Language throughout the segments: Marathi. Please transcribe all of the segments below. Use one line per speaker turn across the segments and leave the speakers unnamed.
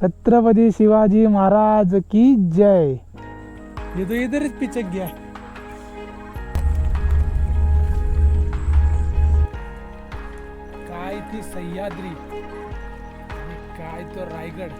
छत्रपती शिवाजी महाराज की जय. ये तो इधरच पिचक घ्या काय ती सह्याद्री? काय तो रायगड?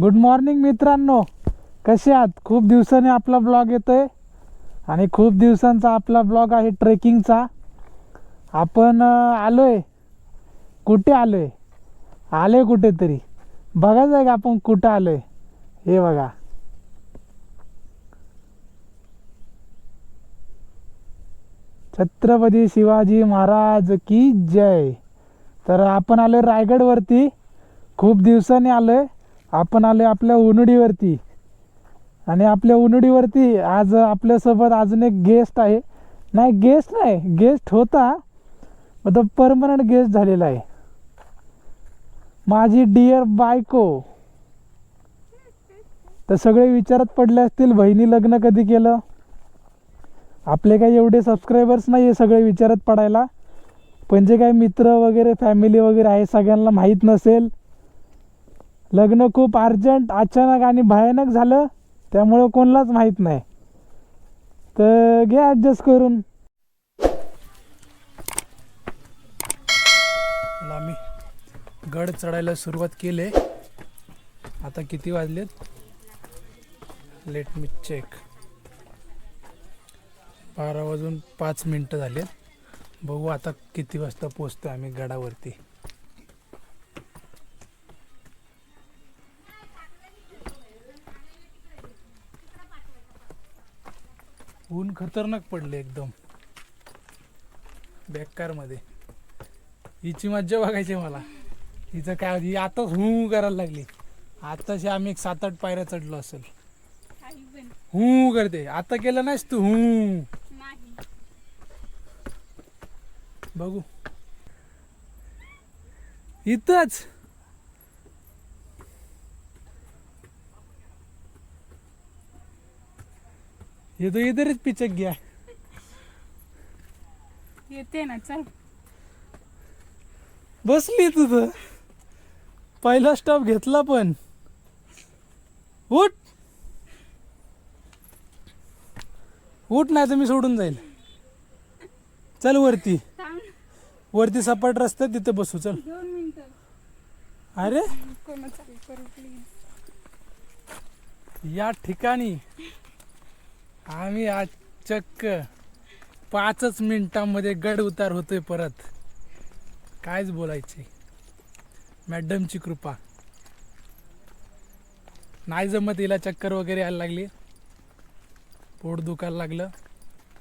गुड मॉर्निंग मित्रांनो. कसे आहात? खूप दिवसांनी आपला ब्लॉग येतो आहे आणि खूप दिवसांचा आपला ब्लॉग आहे ट्रेकिंगचा आपण आलो आहे कुठे आलो आहे आलो आहे कुठेतरी. बघायचं आहे का आपण कुठं आहे हे बघा. छत्रपती शिवाजी महाराज की जय. तर आपण आलो आहे रायगडवरती. खूप दिवसांनी आहे आपण आलोय आपल्या उनुडीवरती आणि आपल्या उनुडीवरती आज आपल्यासोबत अजून एक गेस्ट आहे. नाही गेस्ट नाही गेस्ट होता. मग तो परमनंट गेस्ट झालेला आहे. माझी डिअर बायको. तर सगळे विचारात पडले असतील बहिणी लग्न कधी केलं? आपले काही एवढे सबस्क्रायबर्स नाही आहे सगळे विचारात पडायला. पण जे काही मित्र वगैरे फॅमिली वगैरे आहे सगळ्यांना माहीत नसेल लग्न खूप अर्जंट अचानक आणि भयानक झालं त्यामुळं कोणालाच माहीत नाही. तर घे ॲडजस्ट करून. आम्ही गड चढायला सुरुवात केले. आता किती वाजलेत? लेट मी चेक बारा वाजून पाच मिनटं झालेत. बघू आता किती वाजता पोचतो आम्ही गडावरती ऊन खतरनाक पडले एकदम. बेकारमध्ये. हिची मज्जा बघायची मला. हिचं काय ही आताच हू करायला लागली. आताशी आम्ही एक सात आठ पायऱ्या चढलो असेल. हू करते. आता केलं नाहीस तू हू बघू. इथंच. ये तो इधरच पिचक गया
येते ना चल.
बसली तुझं पहिला स्टॉप घेतला पण. उठ. उठ नाही तर मी सोडून जाईल. चल वरती. वरती सपाट रस्ता तिथे बसू चल.
दोन मिनिटं.
अरे. या ठिकाणी. आम्ही आज चक्क पाचच मिनिटांमध्ये गड उतार होतोय परत. कायच बोलायचे. मॅडमची कृपा. नाही जमत हिला चक्कर वगैरे यायला लागली. पोट दुखायला लागलं.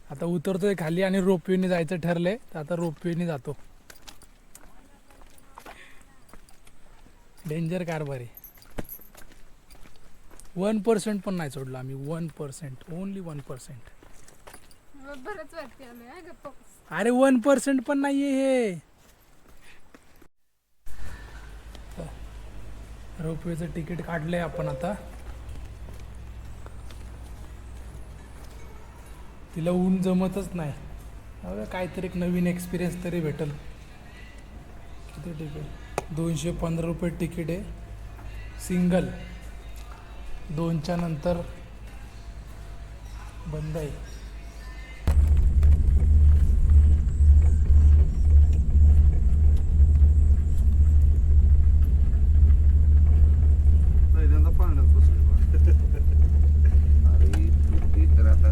आता उतरतोय खाली आणि रोपवेने जायचं ठरलंय. तर आता रोपवेने जातो. डेंजर कारभार. आहे वन पर्सेंट पण नाही सोडलं आम्ही. One percent. Only one percent.
मला बरंच वाटते आलोय हा गप्पा
अरे वन पर्सेंट पण नाहीये हे. रोपवेचं तिकीट काढलंय आपण आता. तिला ऊन जमतच नाही. बघा काहीतरी एक नवीन एक्सपिरियन्स तरी भेटल. किती तिकीट दोनशे पंधरा रुपये तिकीट आहे. सिंगल दोनच्या नंतर बंद आहे.
पहिल्यांदा पाण्यात बसले
अरे ती तर आता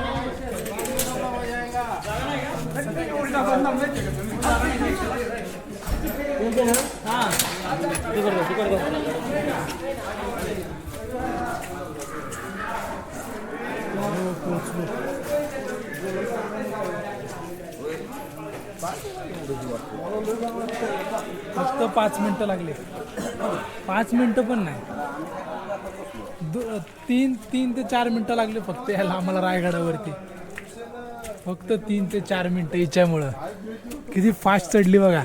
फक्त पाच मिनटं लागले. पाच मिनटं पण नाही. तीन तीन ते चार मिनटं लागले फक्त याला आम्हाला रायगडावरती. फक्त तीन ते चार मिनटं हिच्यामुळं किती फास्ट चढली बघा.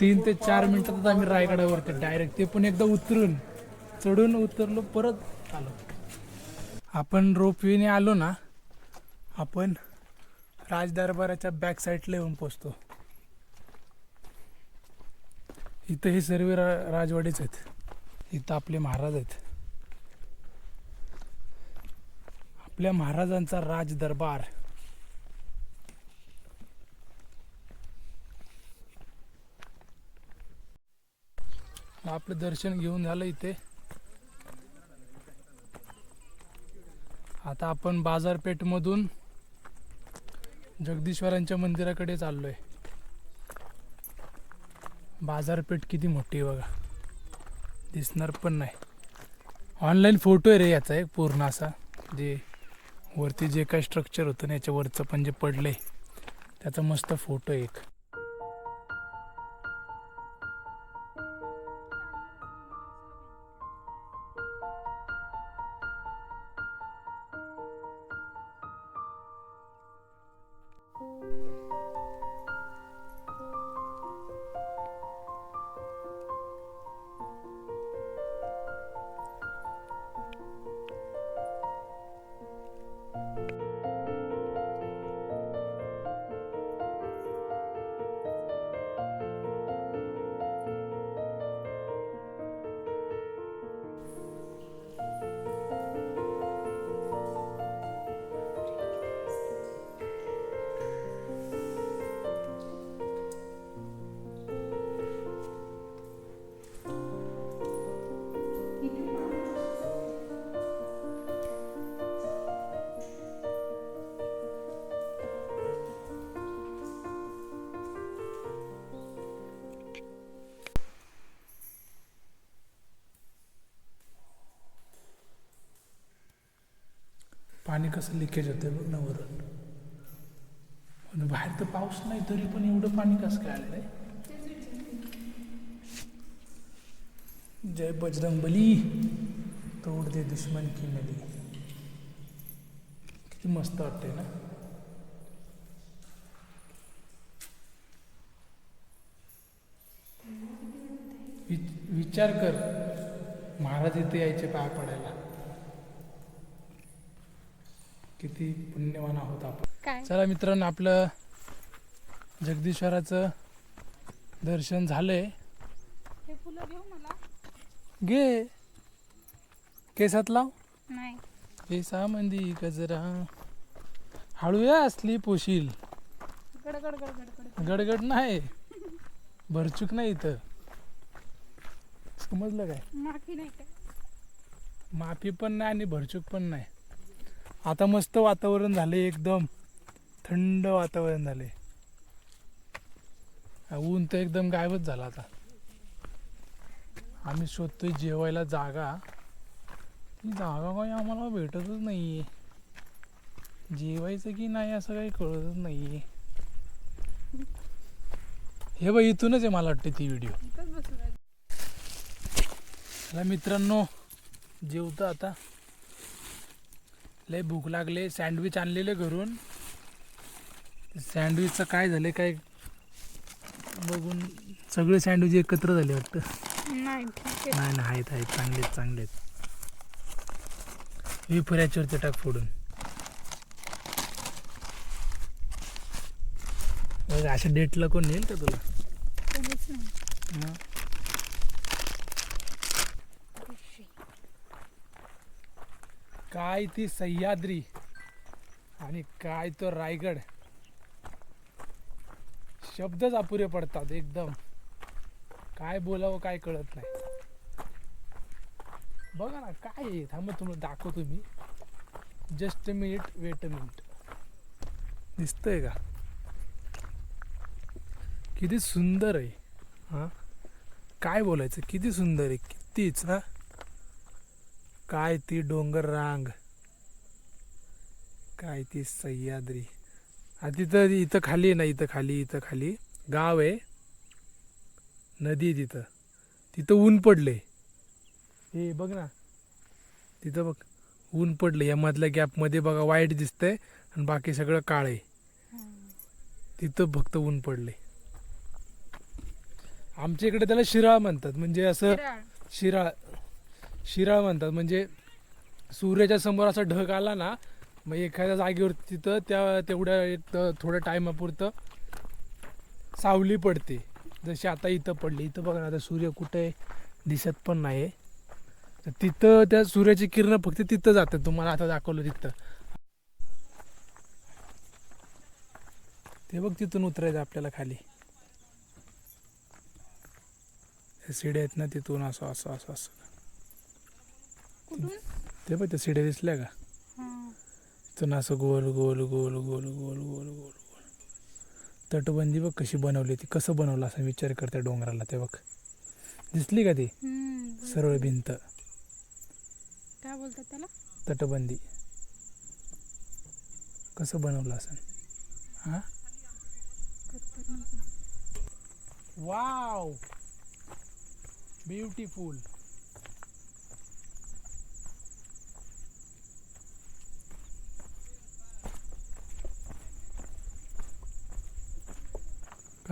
तीन ते चार मिनटातच आम्ही रायगडावरती डायरेक्ट ते पण एकदा उतरून चढून उतरलो परत आलो. आपण रोपवेने आलो ना आपण राजदरबाराच्या बॅक साईडला येऊन पोचतो. इथं हे सर्व रा राजवाडेच आहेत. इथं आपले महाराज आहेत. आपल्या महाराजांचा राज आपलं दर्शन घेऊन झालं इथे. आता आपण बाजारपेठमधून जगदीश्वरांच्या मंदिराकडे चाललोय. बाजारपेठ किती मोठी आहे बघा. दिसणार पण नाही. ऑनलाईन फोटो आहे रे याचा एक पूर्ण असा. जे वरती जे काही स्ट्रक्चर होतं ना याच्यावरचं पण जे पडलंय त्याचा मस्त फोटो आहे एक. पाणी कसं लिकेज होतं बघ ना वरून. आणि बाहेर तर पाऊस नाही तरी पण एवढं पाणी कसं काय आलेलं आहे जय बजरंग बली तोड दे दुश्मन की नदी किती मस्त वाटते ना? वि- विचार कर महाराज इथे यायचे पाय पडायला. किती पुण्यवान आहोत आपण.
काय?
चला मित्रांनो आपलं जगदीश्वराचं दर्शन झालंय.
हे फुलं घेऊ मला?
घे. केसात लाव.
नाही.
केसा मंदी गजरा. हळूया असली पोशील
गडगड गडगड गडगड
गडगड नाही. भरचूक नाही इथं. समजलं काय?
माफी नाही काय?
माफी पण नाही आणि भरचूक पण नाही. आता मस्त वातावरण झाले एकदम. थंड वातावरण झाले ऊन तर एकदम गायबच झाला आता. आम्ही शोधतोय जेवायला जागा. ती जागा काही आम्हाला भेटतच नाही जेवायचं की नाही असं काही कळतच नाही हे बघ इथूनच आहे मला वाटते ती व्हिडिओ. चला मित्रांनो जेवतो आता. लय भूक लागले. सँडविच आणलेले घरून. सँडविचचं काय झालं काय बघून सगळे सँडविच एकत्र झाले वाटतं.
नाही
नाही नाही आहेत आहेत चांगले आहेत चांगले आहेत विपुऱ्याच्यावरती टाक फोडून. अशा डेटला कोण नेईल का तुला
कोणीच नाही
मग काय ती सह्याद्री आणि काय तो रायगड. शब्दच अपुरे पडतात एकदम. काय बोलावं काय कळत नाही. बघा ना काय आहे थांबा तुम्हाला दाखवतो मी. Just a minute wait a minute दिसतंय का? किती सुंदर आहे. हां? काय बोलायचं? किती सुंदर आहे कितीच ना काय ती डोंगर रांग? काय ती सह्याद्री? हा तिथं इथं खाली आहे ना इथं खाली इथं खाली. गाव आहे. नदी आहे तिथं. तिथं ऊन पडले हे बघ ना. तिथं बघ ऊन पडलं या मधल्या गॅपमध्ये बघा वाईट दिसतंय आणि बाकी सगळं काळ आहे. तिथं फक्त ऊन पडले आमच्या इकडे त्याला शिराळ म्हणतात. म्हणजे असं
शिराळ.
शिराळ म्हणतात. म्हणजे सूर्याच्या समोर असा ढग आला ना मग एखाद्या जागेवर तिथं त्या तेवढ्या एक थोड्या टायमापुरतं सावली पडते. जशी आता इथं पडली. इथं बघा ना आता सूर्य कुठे दिसत पण नाही तर तिथं त्या सूर्याची किरणं फक्त तिथं जातात. तुम्हाला आता दाखवलं तिथं. ते बघ तिथून उतरायचं आपल्याला खाली. शिड्या आहेत ना तिथून असं असं असं असं.
कुठून?
ते बघ त्या शिड्या दिसल्या का. तिथून असं गोल गोल गोल गोल गोल गोल गोल गोल. तटबंदी बघ कशी बनवली ती. कसं बनवलं असा विचार करते डोंगराला ते बघ. दिसली का ती. सरळ भिंत.
काय बोलतात त्याला?
तटबंदी. कसं बनवलं असं? हा? वाव! ब्युटिफुल.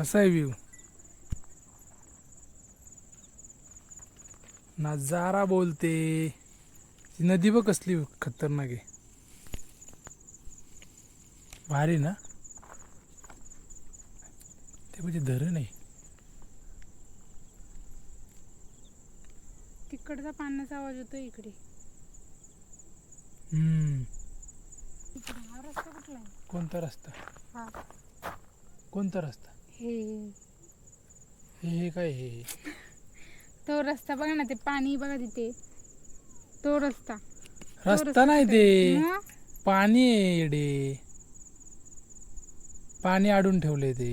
कसा आहे व्ह्यू. नजारा बोलते. नदी बघ कसली खतरनाक आहे. भारी ना? ते म्हणजे धरण आहे.
तिकडचा पाण्याचा आवाज होतो इकडे.
हम्म.
इकडे हा रस्ता कुठला आहे?
कोणता रस्ता?
हा.
कोणता रस्ता?
हे.
हे हे काय हे?
तो रस्ता बघा ना ते पाणी बघा तिथे. तो रस्ता.
रस्ता नाही ते.
मग?
पाणी आहे येडे पाणी अडून ठेवले ते.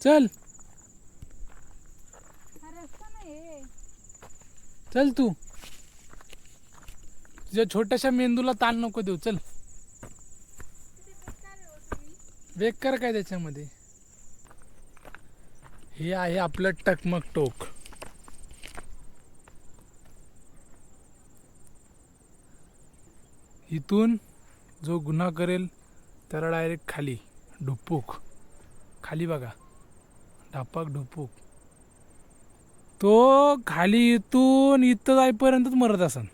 चल.
हा रस्ता नाही
चल तू. तुझ्या छोट्याशा मेंदूला ताण नको देऊ चल. बेकार काय त्याच्यामध्ये. हे आहे आपलं टकमक टोक. इथून जो गुन्हा करेल त्याला डायरेक्ट खाली ढुपूक खाली बघा. ढापाक ढुपूक तो खाली इथून इथं जाईपर्यंतच मरत असन.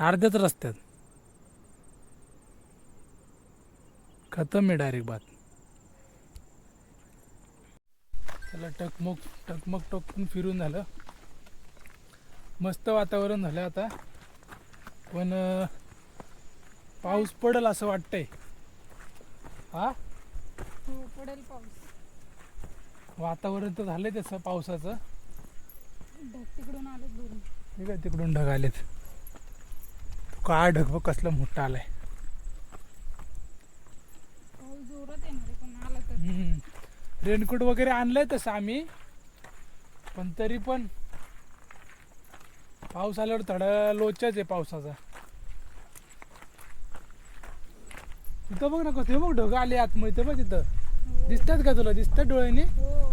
अर्ध्याच रस्त्यात. खतम आहे डायरेक्ट बात. त्याला टकमक टकमक टोकून फिरून झालं. मस्त वातावरण झालं आता. पण पाऊस पडेल असं वाटतंय. हा?
हो पडेल पाऊस.
वातावरण तर झालंय तसं पावसाचं.
ढग तिकडून आले दुरून
हे काय तिकडून ढग आलेत? काय ढग बघ कसलं मोठं आलाय. रेनकोट वगैरे आणलंय तसं आम्ही. पण तरी पण पाऊस आल्यावर थोडा लोचाच आहे पावसाचा. तिथं बघ ना कसं बघ ढग आले आतमध्ये. बघ तिथं.
हो.
दिसतात का तुला? दिसतात डोळ्याने?
हो.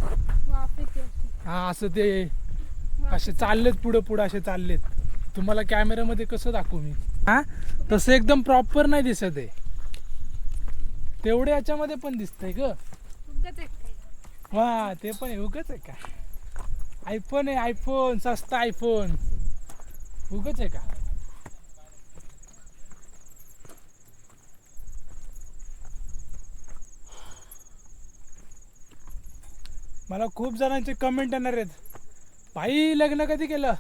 हा असं ते असे चाललेत पुढं पुढं असे चाललेत. तुम्हाला कॅमेऱ्यामध्ये कसं दाखवू मी? हा? तसं एकदम प्रॉपर नाही दिसत आहे. तेवढे याच्यामध्ये पण दिसतंय ग. वा ते पण आहे. उगच आहे का? आयफोन आहे आयफोन सस्ता आयफोन उगच आहे का? मला खूप जणांचे कमेंट येणार आहेत. भाई लग्न कधी केलं?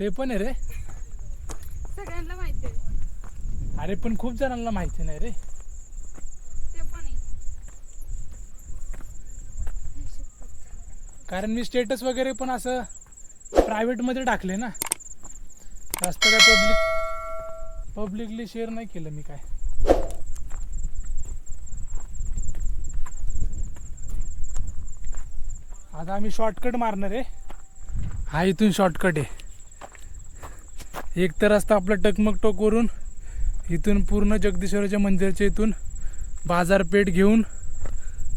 ते पण आहे रे.
सगळ्यांना माहिती आहे.
अरे पण खूप जणांना माहिती नाही रे.
ते पण
कारण मी स्टेटस वगैरे पण असं प्रायव्हेटमध्ये टाकले ना. जास्त काय पब्लिक पब्लिकली शेअर नाही केलं मी काय. आता आम्ही शॉर्टकट मारणार आहे. हा इथून शॉर्टकट आहे. एक तर रस्ता आपला टकमक टोकवरून इथून पूर्ण जगदीश्वराच्या मंदिराच्या इथून बाजारपेठ घेऊन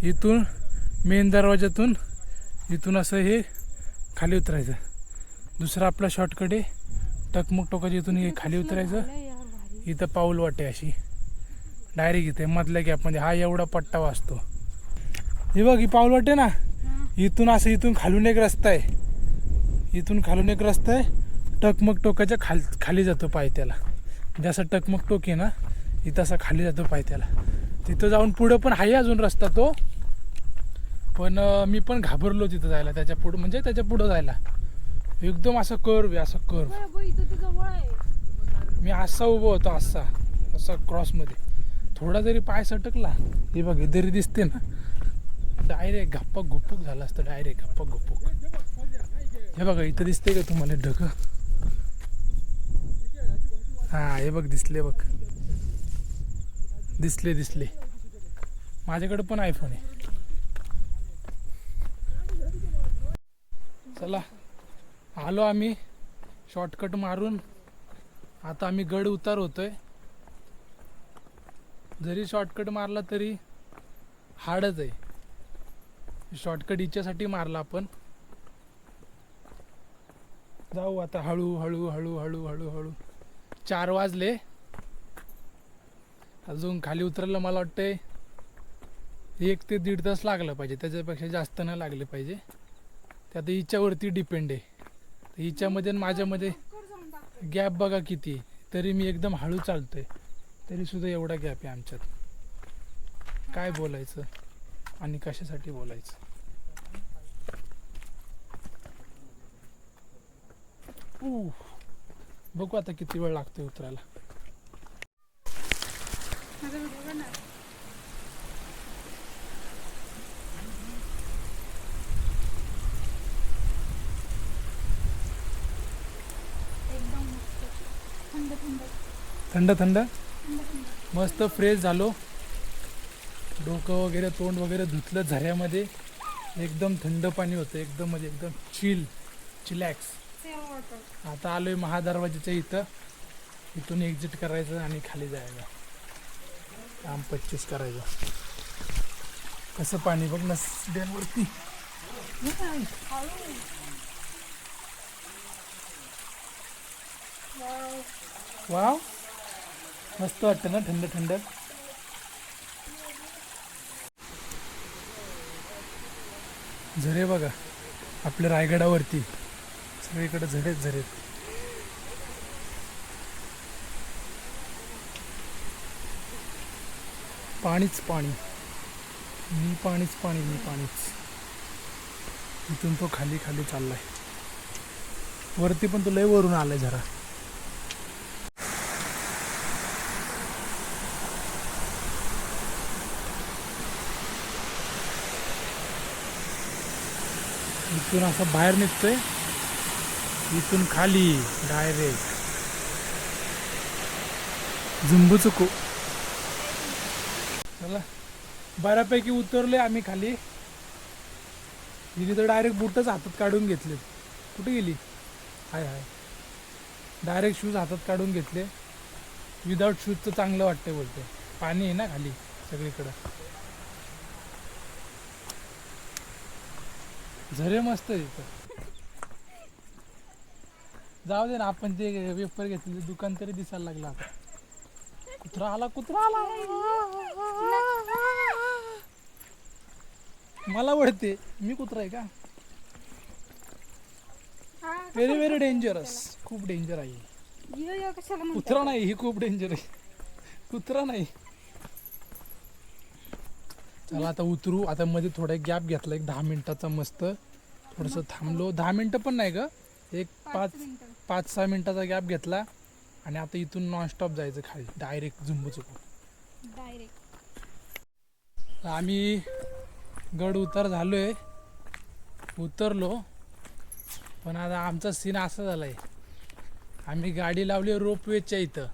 इथून मेन दरवाजातून इथून असं हे खाली उतरायचं. दुसरा आपला शॉर्टकट आहे. टकमक टोकाच्या इथून हे खाली उतरायचं. इथं पाऊल वाटे अशी. डायरेक्ट इथे मधल्या गॅपमध्ये हा एवढा पट्टा वाचतो. हे बघ ही पाऊल वाटे ना. इथून असं इथून खालून एक रस्ता आहे. इथून खालून एक रस्ता आहे. टकमक टोकाच्या खाल खाली जातो पायथ्याला जसं टकमक टोक आहे ना इथं असं खाली जातो पायथ्याला तिथं जाऊन पुढं पण आहे अजून रस्ता तो. पण मी पण घाबरलो तिथं जायला त्याच्या पुढं म्हणजे त्याच्या पुढं जायला. एकदम असं कर्व असं कर्व
आहे
मी असा उभा होतो असा असा क्रॉसमध्ये थोडा जरी पाय सटकला हे बघ दरी दिसते ना डायरेक्ट गप्पा गुप्पूक झाला असतं डायरेक्ट गप्पा गुप्पूक हे बघा इथं दिसते का तुम्हाला ढग? हा हे बघ दिसले बघ. दिसले दिसले. माझ्याकडे पण आयफोन आहे. चला आलो आम्ही. शॉर्टकट मारून. आता आम्ही गड उतार होतोय. जरी शॉर्टकट मारला तरी हाडच आहे. शॉर्टकट इच्छासाठी मारला आपण. जाऊ आता हळू हळू हळू हळू हळू हळू. चार वाजले. अजून खाली उतरायला मला वाटतंय. एक ते दीड तास लागलं पाहिजे. त्याच्यापेक्षा जास्त नाही लागले पाहिजे. ते आता हिच्यावरती डिपेंड आहे. तर हिच्यामध्ये माझ्यामध्ये गॅप बघा किती. आहे. तरी मी एकदम हळू चालतोय. तरी सुद्धा एवढा गॅप आहे आमच्यात. काय बोलायचं? आणि कशासाठी बोलायचं? ऊ बघू आता किती वेळ लागतोय उतरायला.
थंड थंड.
मस्त फ्रेश झालो. डोकं वगैरे तोंड वगैरे धुतलं झऱ्यामध्ये. एकदम थंड पाणी होतं. एकदम म्हणजे एकदम चिल चिलॅक्स आता आलोय महादरवाजाच्या इथं. इथून एक्झिट करायचं आणि खाली जायचं. काम पच्चीस करायचं. कसं पाणी बघ ना डॅमवरती वाव. मस्त वाटतं ना थंड थंड. झरे बघा आपल्या रायगडावरती. सगळीकडे झरेच झरेत. पाणीच पाणी. मी पाणीच पाणी मी पाणीच. इथून तो खाली खाली चाललाय. वरती पण तो लय वरून आलाय जरा. इथून असं बाहेर निघतोय. इथून खाली डायरेक्ट झुंबू चुकू. चला. बऱ्यापैकी उतरले आम्ही खाली. तिने तर डायरेक्ट बुटच हातात काढून घेतले कुठे गेली? हाय हाय. डायरेक्ट शूज हातात काढून घेतले. विदाऊट शूजचं चांगलं वाटतंय बोलते. पाणी आहे ना खाली सगळीकडं. झरे मस्त आहे इथं. जाऊ दे ना आपण ते वेपर घेतले दुकान तरी दिसायला लागलं आता. कुत्रा आला कुत्रा आला. मला वळते मी कुत्रा आहे का? व्हेरी व्हेरी डेंजरस खूप डेंजर आहे? कुत्रा नाही ही खूप डेंजर आहे. कुत्रा नाही. चला आता उतरू. आता मध्ये थोडा गॅप घेतला एक दहा मिनिटाचा मस्त. थोडस थांबलो. दहा मिनिटं पण नाही ग. एक पाच. पाच सहा मिनिटाचा गॅप घेतला आणि आता इथून नॉनस्टॉप जायचं खाली. डायरेक्ट जुंबू चुकू
डायरेक्ट
आम्ही गड उतार झालोय. उतरलो. पण आता आमचा सीन असा झाला आहे आम्ही गाडी लावली रोपवेच्या इथं.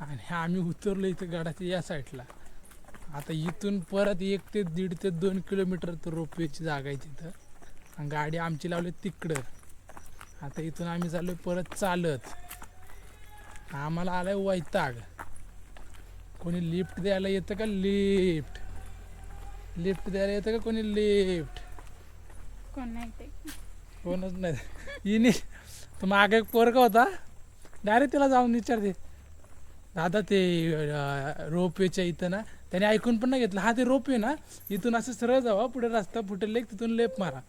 आणि आम्ही उतरलो इथं गडाच्या या साईडला आता इथून परत एक ते दीड ते दोन किलोमीटर तर रोपवेची जागा आहे तिथं. आणि गाडी आमची लावली तिकडं. आता इथून आम्ही चाललो परत चालत. आम्हाला आलाय वैताग. कोणी लिफ्ट द्यायला येतं का लिफ्ट? लिफ्ट द्यायला येतं का कोणी लिफ्ट?
कोण नाही ते.
कोणच नाही. हिने तो मागे एक पोरगा होता. डायरेक्ट त्याला जाऊन विचारते. दादा ते रोपवेच्या इथं ना त्याने ऐकून पण नाही घेतलं. हा ते रोपवे ना इथून असं सरळ जावा पुढे रस्ता फुटेल एक तिथून लेप मारा.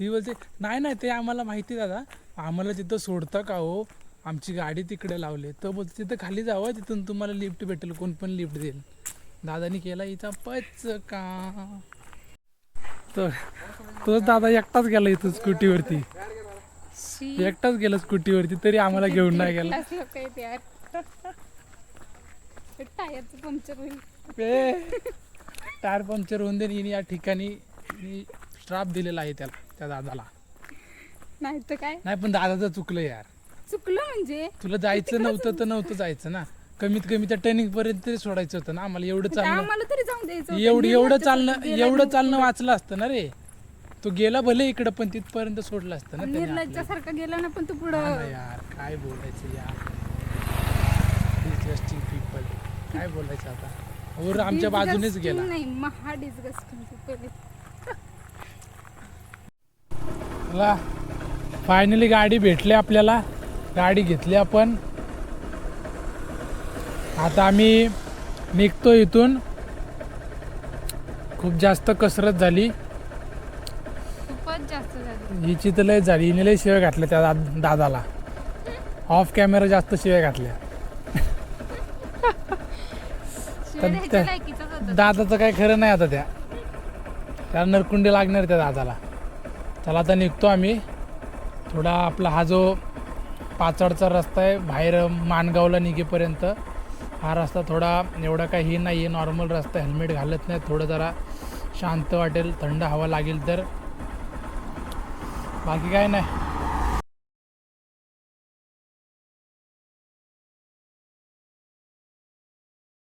ती बोलते नाही नाही ते आम्हाला माहिती दादा. आम्हाला तिथं सोडतं का हो आमची गाडी तिकडे लावली तर बोलते तिथं खाली जावं तिथून तुम्हाला लिफ्ट भेटेल कोण पण लिफ्ट देईल. दादानी केला हिचा पच का तो तोच दादा एकटाच गेला इथं स्कूटीवरती. एकटाच गेला स्कूटीवरती तरी आम्हाला घेऊन नाही गेला. टायर पंक्चर होऊन हिने या ठिकाणी स्ट्राप दिलेला आहे त्याला त्या दादाला.
नाही तर काय?
नाही पण दादाचं चुकलं यार.
चुकलं म्हणजे?
तुला जायचं नव्हतं तर नव्हतं जायचं ना. कमीत कमी त्या ट्रेनिंग पर्यंत तरी सोडायचं होतं ना. आम्हाला एवढं
ते
चालणं
आम्हाला तरी जाऊन द्यायचं होतं.
एवढं एवढं चालणं एवढं. चालणं वाचलं असतं ना रे. तो गेला भले इकडं पण तिथपर्यंत सोडलं असतं ना त्याने आपल्याला.
निर्लज्जासारखा गेला ना पण तू
हा
पुढं
ना यार काय बोलायचं यार. डिस्गस्टिंग पीपल काय बोलायचं आता? और आमच्या बाजूनेच
Disgusting
गेला.
नाही महा डिस्गस्टिंग
चला फायनली गाडी भेटली आपल्याला. गाडी घेतली आपण. आता आम्ही निघतो इथून. खूप जास्त कसरत झाली.
खूपच जास्त झाली.
हिची तर लय झाली. हिने लय शिव्या घातल्या त्या दा- दादाला. ऑफ कॅमेरा जास्त शिव्या घातल्या. दादाचं काय खरं नाही आता त्या. त्याला नरकुंडी लागणार त्या दादाला. चला आता निघतो आम्ही. थोडा आपला हा जो पाचडचा रस्ता आहे बाहेर माणगावला निघेपर्यंत हा रस्ता थोडा एवढा काही हे नाही आहे. नॉर्मल रस्ता हेल्मेट घालत नाही. थोडं जरा शांत वाटेल. थंड हवा लागेल तर. बाकी काय नाही.